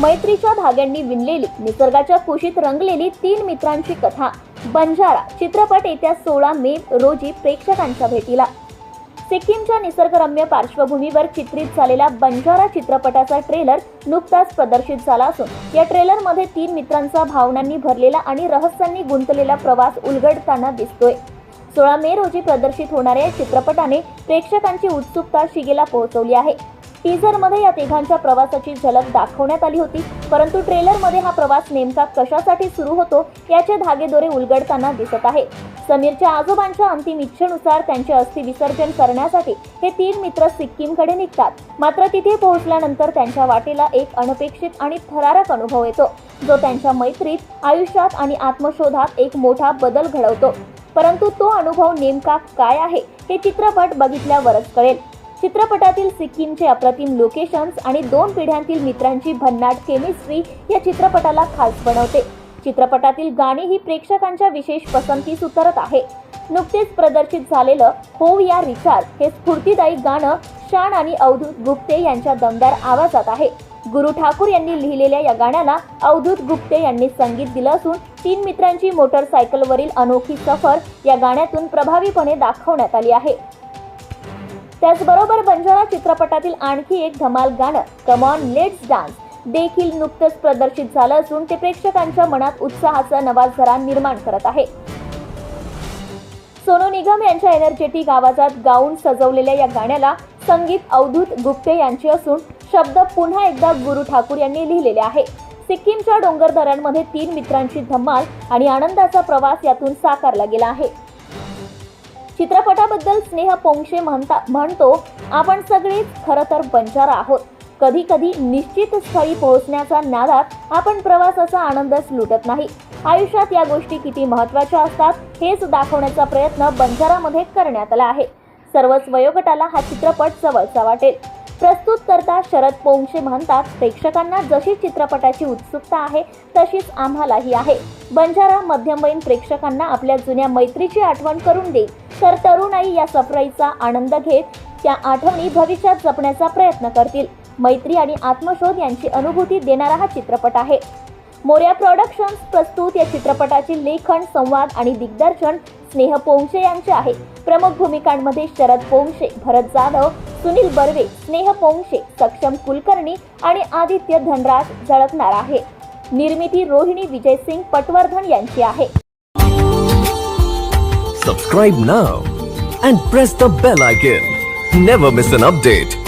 मैत्रीच्या धाग्यांनी विणलेली निसर्गाच्या कुशीत रंगलेली तीन मित्रांची कथा. बंजारा चित्रपट येत्या सोळा मे रोजी प्रेक्षकांच्या भेटीला. सिक्कीमच्या निसर्गरम्य पार्श्वभूमीवर चित्रित झालेला बंजारा चित्रपटाचा ट्रेलर नुकताच प्रदर्शित झाला असून या ट्रेलरमध्ये तीन मित्रांचा भावनांनी भरलेला आणि रहस्यांनी गुंतलेला प्रवास उलगडताना दिसतोय. सोळा मे रोजी प्रदर्शित होणाऱ्या या चित्रपटाने प्रेक्षकांची उत्सुकता शिगेला पोहोचवली आहे. टीझरमध्ये या तिघांच्या प्रवासाची झलक दाखवण्यात आली होती. परंतु ट्रेलरमध्ये हा प्रवास नेमका कशासाठी सुरू होतो याचे धागेदोरे उलगडताना दिसत आहे. समीरच्या आजोबांच्या अंतिम इच्छेनुसार त्यांचे अस्थि विसर्जन करण्यासाठी हे तीन मित्र सिक्कीमकडे निघतात. मात्र तिथे पोहोचल्यानंतर त्यांच्या वाटेला एक अनपेक्षित आणि थरारक अनुभव येतो जो त्यांच्या मैत्रीत आयुष्यात आणि आत्मशोधात एक मोठा बदल घडवतो. परंतु तो अनुभव नेमका काय आहे हे चित्रपट बघितल्यावरच कळेल. चित्रपटातील सिक्कीमचे अप्रतिम लोकेशन्स आणि दोन पिढ्यांतील मित्रांची भन्नाट केमिस्ट्री या चित्रपटाला खास बनवते. चित्रपटातील गाणी ही प्रेक्षकांच्या विशेष पसंतीस उतरत आहे. नुकतेच प्रदर्शित झालेलं हो या रिचार्ज हे स्फूर्तीदायी गाणं शान आणि अवधूत गुप्ते यांच्या दमदार आवाजात आहे. गुरु ठाकूर यांनी लिहिलेल्या या गाण्याला अवधूत गुप्ते यांनी संगीत दिलं असून तीन मित्रांची मोटरसायकलवरील अनोखी सफर या गाण्यातून प्रभावीपणे दाखवण्यात आली आहे. त्याचबरोबर बंजारा चित्रपटातील आणखी एक धमाल गाणं कमॉन लेट्स डान्स देखील नुकतंच प्रदर्शित झालं असून ते प्रेक्षकांच्या मनात उत्साहाचा नवा झरा निर्माण करत आहे. सोनू निगम यांच्या एनर्जेटिक आवाजात गाऊन सजवलेल्या या गाण्याला संगीत अवधूत गुप्ते यांचे असून शब्द पुन्हा एकदा गुरु ठाकूर यांनी लिहिलेले आहे. सिक्कीमच्या डोंगरदऱ्यांमध्ये तीन मित्रांची धम्माल आणि आनंदाचा प्रवास यातून साकारला गेला आहे. चित्रपटाबद्दल स्नेह पोंक्षे म्हणता म्हणतो आपण सगळेच खरं तर बंजारा आहोत. कधी कधी निश्चित स्थळी पोहोचण्याच्या नादात आपण प्रवासाचा आनंदच लुटत नाही. आयुष्यात या गोष्टी किती महत्त्वाच्या असतात हेच दाखवण्याचा प्रयत्न बंजारामध्ये करण्यात आला आहे. सर्वच वयोगटाला हा चित्रपट जवळचा वाटेल. प्रस्तुत करता शरद पोंगशे म्हणतात प्रेक्षकांना जशी चित्रपटाची उत्सुकता आहे तशीच आम्हालाही आहे. बंजारा मध्यमवयीन प्रेक्षकांना आपल्या जुन्या मैत्रीची आठवण करून देईल. तर तरुणाई या सफराईचा आनंद घेत त्या आठवणी भविष्यात जपण्याचा प्रयत्न करतील. मैत्री आणि आत्मशोध यांची अनुभूती देणारा हा चित्रपट आहे. मोर्या प्रोडक्शन्स प्रस्तुत या चित्रपटाचे लेखन संवाद आणि दिग्दर्शन स्नेह पोंगशे यांचे आहे. प्रमुख भूमिकांमध्ये शरद पोंगशे भरत जाधव सुनील बर्वे स्नेह पोंक्षे सक्षम कुलकर्णी आणि आदित्य धनराज झळकणार आहे. निर्मिती रोहिणी विजय सिंग पटवर्धन यांची आहे. Subscribe now and press the bell icon never miss an update